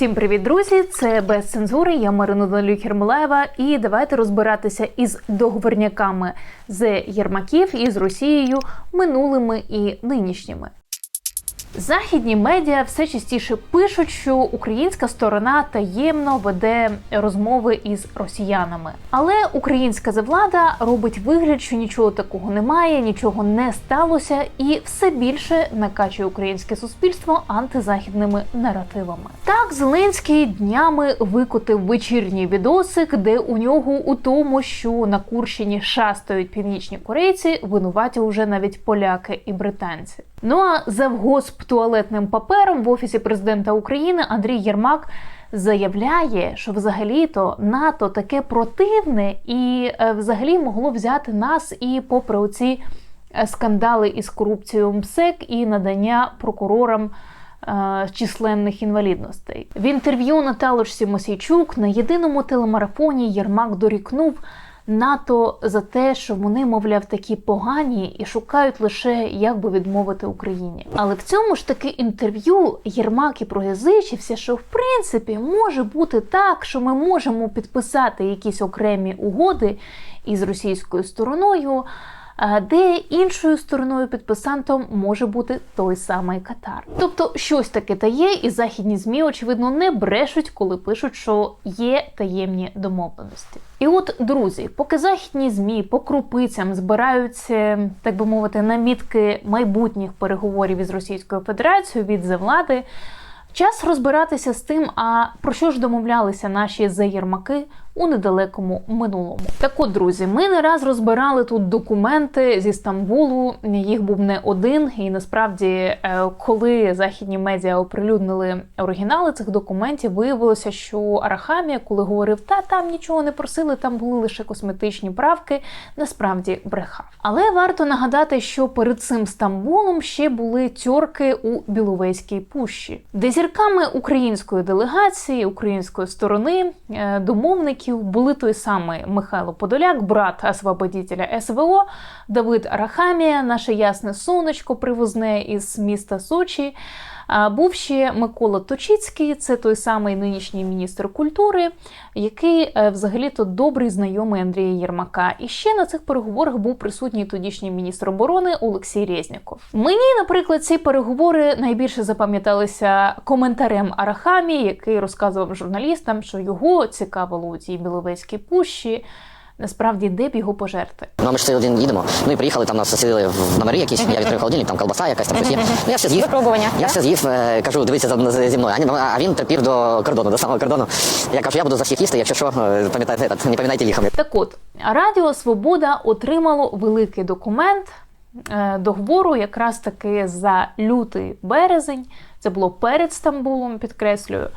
Всім привіт, друзі! Це без цензури. Я Марина Данилюк Єрмолаєва. І давайте розбиратися із договорняками з Єрмаків і з Росією минулими і нинішніми. Західні медіа все частіше пишуть, що українська сторона таємно веде розмови із росіянами. Але українська завлада робить вигляд, що нічого такого немає, нічого не сталося, і все більше накачує українське суспільство антизахідними наративами. Так, Зеленський днями викотив вечірній відосик, де у нього у тому, що на Курщині шастають північні корейці, винуваті уже навіть поляки і британці. Ну а завгосп туалетним папером в офісі президента України Андрій Єрмак заявляє, що взагалі-то НАТО таке противне і е, взагалі могло взяти нас і попри оці е, скандали із корупцією МСЕК і надання прокурорам. е, Численних інвалідностей в інтерв'ю Наталочці Мосійчук на єдиному телемарафоні Єрмак дорікнув НАТО за те, що вони, мовляв, такі погані і шукають лише як би відмовити Україні. Але в цьому ж таки інтерв'ю Єрмак і проязичився, що в принципі може бути так, що ми можемо підписати якісь окремі угоди із російською стороною. Де іншою стороною підписантом може бути той самий Катар, тобто щось таке та є, і західні змі очевидно не брешуть, коли пишуть, що є таємні домовленості. І от, друзі, поки західні змі по крупицям збираються, так би мовити, намітки майбутніх переговорів із Російською Федерацією від завлади, час розбиратися з тим, а про що ж домовлялися наші заєрмаки у недалекому минулому. Так от, друзі, ми не раз розбирали тут документи зі Стамбулу. Їх був не один, і насправді, е, коли західні медіа оприлюднили оригінали цих документів, виявилося, що Арахамія, коли говорив, та там нічого не просили, там були лише косметичні правки, насправді брехав. Але варто нагадати, що перед цим Стамбулом ще були тьорки у Біловезькій пущі, де зірками української делегації, української сторони, е, домовників були той самий Михайло Подоляк, брат освободителя СВО, Давид Рахамія, наше ясне сонечко привозне із міста Сочі. Був ще Микола Точицький, це той самий нинішній міністр культури, який е, взагалі-то добрий знайомий Андрія Єрмака. І ще на цих переговорах був присутній тодішній міністр оборони Олексій Резніков. Мені, наприклад, ці переговори найбільше запам'яталися коментарем Арахамі, який розказував журналістам, що його цікавило у цій Біловезькій пущі. Насправді, де б його пожерти? Ну, ми ж цей один їдемо. Ну і приїхали, там нас сиділи в номері якісь, я відкрив холодильник, там колбаса якась там щось є. Ну я все з'їв. Випробування, Я все з'їв, е, кажу, дивіться за- зі мною. А ні, А він терпів до кордону, до самого кордону. Я кажу, я буду за всіх їсти, якщо що, е, пам'ятайте, этот, не пам'ятайте ліхом. Так от, Радіо Свобода отримало великий документ е, договору, якраз таки за лютий березень. Це було перед Стамбулом, підкреслюю.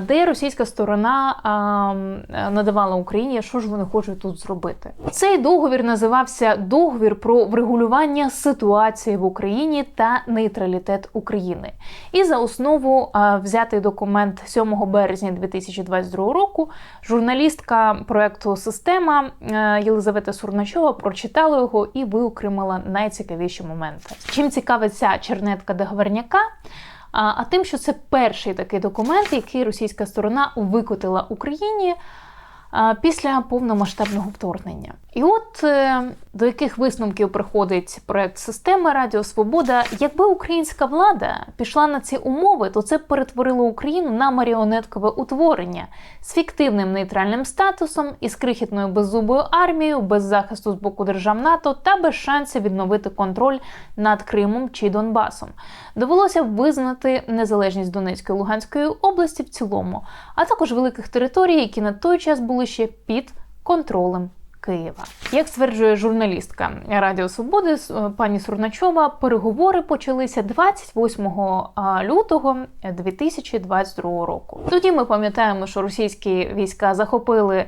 Де російська сторона надавала Україні, що ж вони хочуть тут зробити. Цей договір називався Договір про врегулювання ситуації в Україні та нейтралітет України. І за основу взятий документ 7 березня 2022 року. Журналістка проекту Система е, Єлизавета Сурначова прочитала його і виокремила найцікавіші моменти. Чим цікавиться чернетка договорняка? А, тим, що це перший такий документ, який російська сторона викотила Україні після повномасштабного вторгнення. І от е, до яких висновків приходить проект системи Радіо Свобода, якби українська влада пішла на ці умови, то це перетворило Україну на маріонеткове утворення з фіктивним нейтральним статусом, із крихітною беззубою армією, без захисту з боку держав НАТО та без шансів відновити контроль над Кримом чи Донбасом. Довелося б визнати незалежність Донецької і Луганської області в цілому, а також великих територій, які на той час були ще під контролем Києва. Як стверджує журналістка Радіо Свободи е, пані Сурначова, переговори почалися 28 а, лютого 2022 року. Тоді ми пам'ятаємо, що російські війська захопили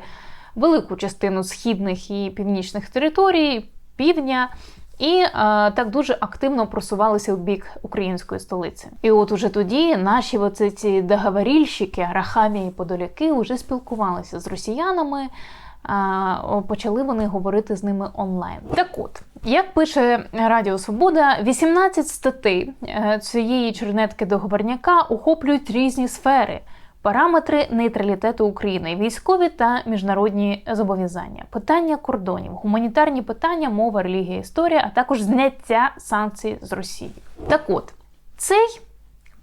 велику частину східних і північних територій, півдня. І е, так дуже активно просувалися в бік української столиці. І от уже тоді наші оці ці договорільщики, Рахамі і Подоляки, вже спілкувалися з росіянами. а, Почали вони говорити з ними онлайн. Так от, як пише Радіо Свобода, 18 статей е, цієї чернетки договорняка охоплюють різні сфери. Параметри нейтралітету України, військові та міжнародні зобов'язання, питання кордонів, гуманітарні питання, мова, релігія, історія, а також зняття санкцій з Росії. Так от, цей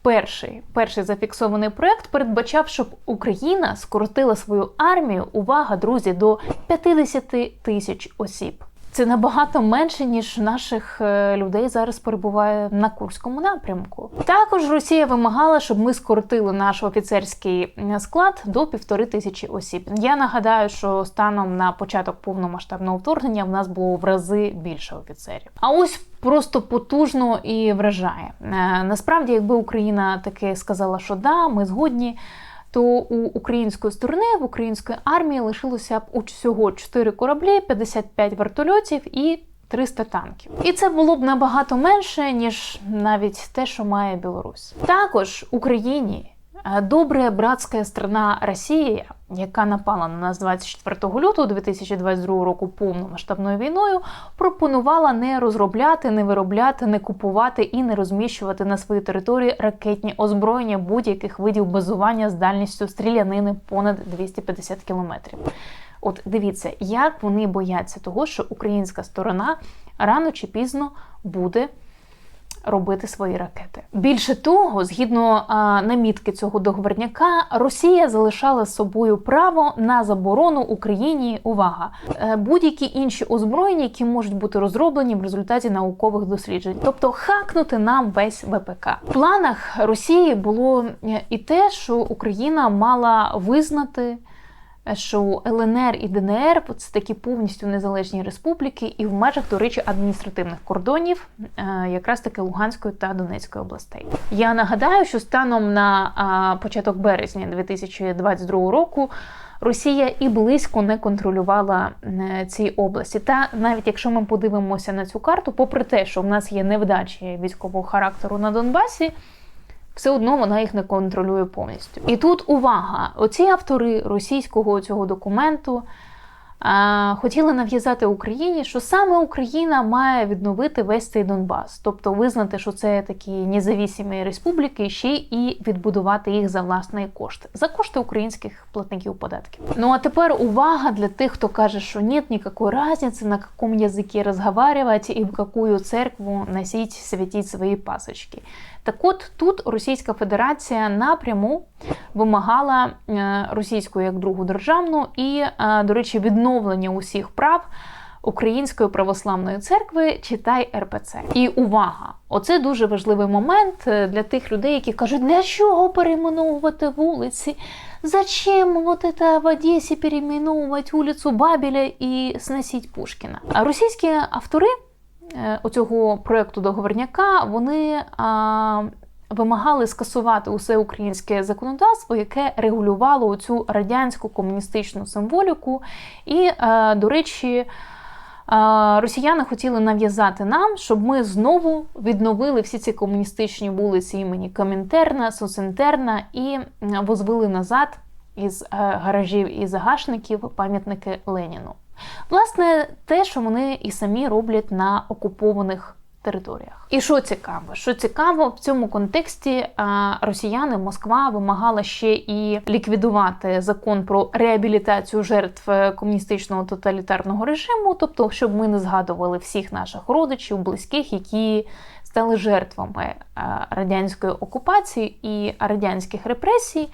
перший, перший зафіксований проект передбачав, щоб Україна скоротила свою армію, увага, друзі, до 50 тисяч осіб. Це набагато менше, ніж наших е, людей зараз перебуває на Курському напрямку. Також Росія вимагала, щоб ми скоротили наш офіцерський склад до півтори тисячі осіб. Я нагадаю, що станом на початок повномасштабного вторгнення в нас було в рази більше офіцерів. А ось просто потужно і вражає. Е, Насправді, якби Україна таки сказала, що да, ми згодні то у української сторони в української армії лишилося б усього 4 кораблі, 55 вертольотів і 300 танків. І це було б набагато менше, ніж навіть те, що має Білорусь. Також Україні е, добре братська страна Росія, яка напала на нас 24 лютого 2022 року повномасштабною війною, пропонувала не розробляти, не виробляти, не купувати і не розміщувати на своїй території ракетні озброєння будь-яких видів базування з дальністю стрілянини понад 250 кілометрів. От дивіться, як вони бояться того, що українська сторона рано чи пізно буде робити свої ракети. Більше того, згідно а, намітки цього договорняка, Росія залишала собою право на заборону Україні. Увага, е, будь-які інші озброєння, які можуть бути розроблені в результаті наукових досліджень, тобто хакнути нам весь ВПК. В планах Росії було е, і те, що Україна мала визнати що ЛНР і ДНР це такі повністю незалежні республіки, і в межах, до речі, адміністративних кордонів, е, якраз таки Луганської та Донецької областей. Я нагадаю, що станом на початок березня 2022 року. Росія і близько не контролювала е, ці області. Та навіть якщо ми подивимося на цю карту, попри те, що в нас є невдачі військового характеру на Донбасі, все одно вона їх не контролює повністю. І тут увага: оці автори російського цього документу а, хотіли нав'язати Україні, що саме Україна має відновити весь цей Донбас, тобто визнати, що це такі независимі республіки, ще і відбудувати їх за власний кошт, за кошти українських платників податків. Ну а тепер увага для тих, хто каже, що нет никакой разницы, на каком языке разговаривать і в какую церкву носить, святіть свої пасочки. Так от тут Російська Федерація напряму вимагала е, російську як другу державну і, е, до речі, відновлення усіх прав Української православної церкви читай РПЦ. І увага! Оце дуже важливий момент е, для тих людей, які кажуть, для чого перейменовувати вулиці? Зачем вот это в Одесі перейменовувати вулицю Бабеля і сносить Пушкіна? А російські автори оцього проекту договорняка вони а, вимагали скасувати усе українське законодавство, яке регулювало цю радянську комуністичну символіку. І, е, до речі, е, росіяни хотіли нав'язати нам, щоб ми знову відновили всі ці комуністичні вулиці імені Комінтерна, Соцінтерна і возвели назад із е, гаражів і загашників пам'ятники Леніну. Власне, те, що вони і самі роблять на окупованих територіях. І що цікаво? Що цікаво, в цьому контексті росіяни Москва вимагала ще і ліквідувати закон про реабілітацію жертв е, комуністичного тоталітарного режиму, тобто, щоб ми не згадували всіх наших родичів, близьких, які стали жертвами радянської окупації і радянських репресій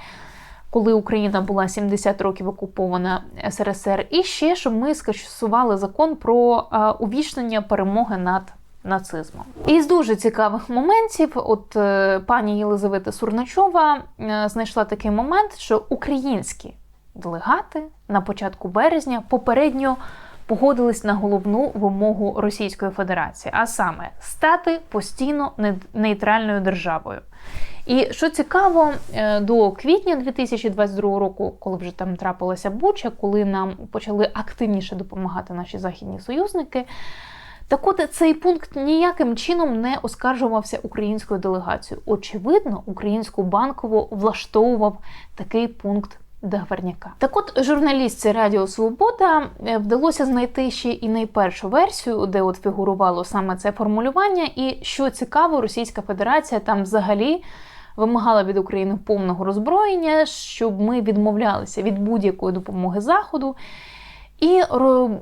коли Україна була 70 років окупована СРСР, і ще щоб ми скасували закон про е, увічнення перемоги над нацизмом. І з дуже цікавих моментів, от е, пані Єлизавета Сурначова е, знайшла такий момент, що українські делегати на початку березня попередньо погодились на головну вимогу Російської Федерації, а саме стати постійно не- нейтральною державою. І що цікаво, е, до квітня 2022 року, коли вже там трапилася буча, коли нам почали активніше допомагати наші західні союзники. Так от цей пункт ніяким чином не оскаржувався українською делегацією. Очевидно, українську банкову влаштовував такий пункт договорняка. Так от журналістці Радіо Свобода е, вдалося знайти ще і найпершу версію, де от фігурувало саме це формулювання. І що цікаво, Російська Федерація там взагалі вимагала від України повного роззброєння, щоб ми відмовлялися від будь-якої допомоги Заходу. І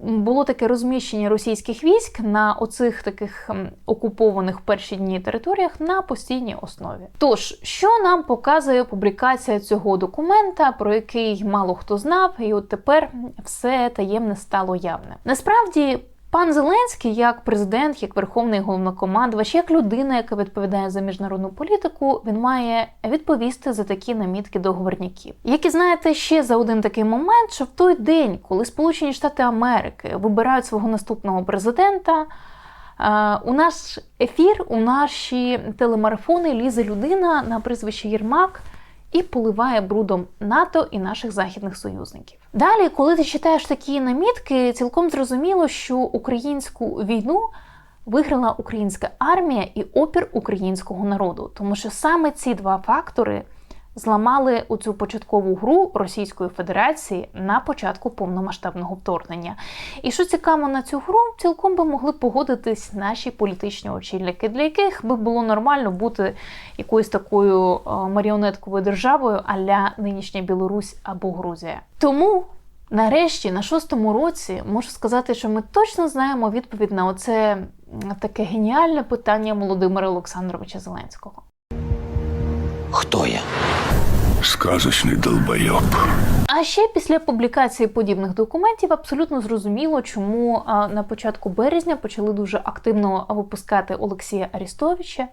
було таке розміщення російських військ на оцих таких окупованих перші дні територіях на постійній основі. Тож, що нам показує публікація цього документа, про який мало хто знав, і от тепер все таємне стало явним. Насправді. Пан Зеленський, як президент, як верховний головнокомандувач, як людина, яка відповідає за міжнародну політику, він має відповісти за такі намітки договорняків. Як і знаєте, ще за один такий момент, що в той день, коли Сполучені Штати Америки вибирають свого наступного президента. е, У наш ефір, у наші телемарафони лізе людина на прізвище Єрмак і поливає брудом НАТО і наших західних союзників. Далі, коли ти читаєш такі намітки, цілком зрозуміло, що українську війну виграла українська армія і опір українського народу, тому що саме ці два фактори зламали оцю початкову гру Російської Федерації на початку повномасштабного вторгнення. І що цікаво на цю гру, цілком би могли погодитись наші політичні очільники, для яких би було нормально бути якоюсь такою е, маріонетковою державою, аля нинішня Білорусь або Грузія. Тому. Нарешті, на шостому році, можу сказати, що ми точно знаємо відповідь на оце таке геніальне питання Володимира Олександровича Зеленського. Кто я? Сказочный долбоеб. А ще після публікації подібних документів абсолютно зрозуміло, чому на початку березня почали дуже активно випускати Олексія Арістовича,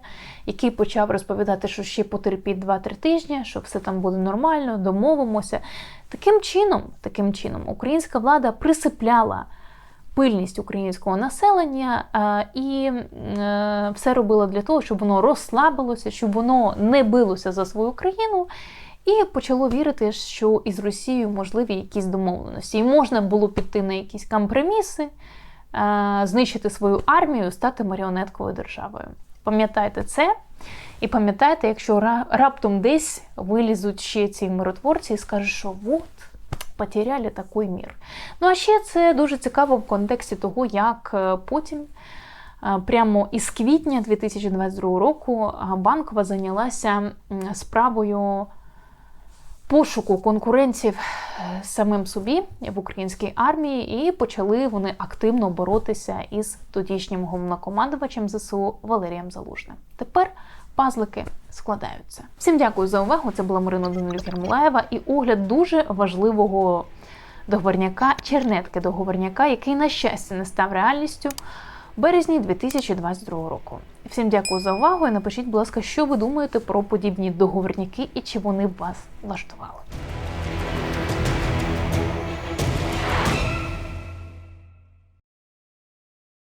який почав розповідати, що ще потерпіть 2-3 тижні, що все там буде нормально, домовимося. Таким чином, таким чином, українська влада присипляла пильність українського населення і е, все робила для того, щоб воно розслабилося, щоб воно не билося за свою країну. І почало вірити, що із Росією можливі якісь домовленості. І можна було піти на якісь компроміси, е, знищити свою армію, стати маріонетковою державою. Пам'ятайте це. І пам'ятайте, якщо раптом десь вилізуть ще ці миротворці і скажуть, що от, потеряли такий мір. Ну а ще це дуже цікаво в контексті того, як е, потім. Е, Прямо із квітня 2022 року банкова зайнялася справою пошуку конкурентів е, самим собі в українській армії, і почали вони активно боротися із тодішнім головнокомандувачем ЗСУ Валерієм Залужним. Тепер пазлики складаються. Всім дякую за увагу. Це була Марина Данилюк Єрмолаєва і огляд дуже важливого договорняка, чернетки договорняка, який, на щастя, не став реальністю. Березні 2022 року. Всім дякую за увагу і напишіть, будь ласка, що ви думаєте про подібні договорняки і чи вони вас влаштували.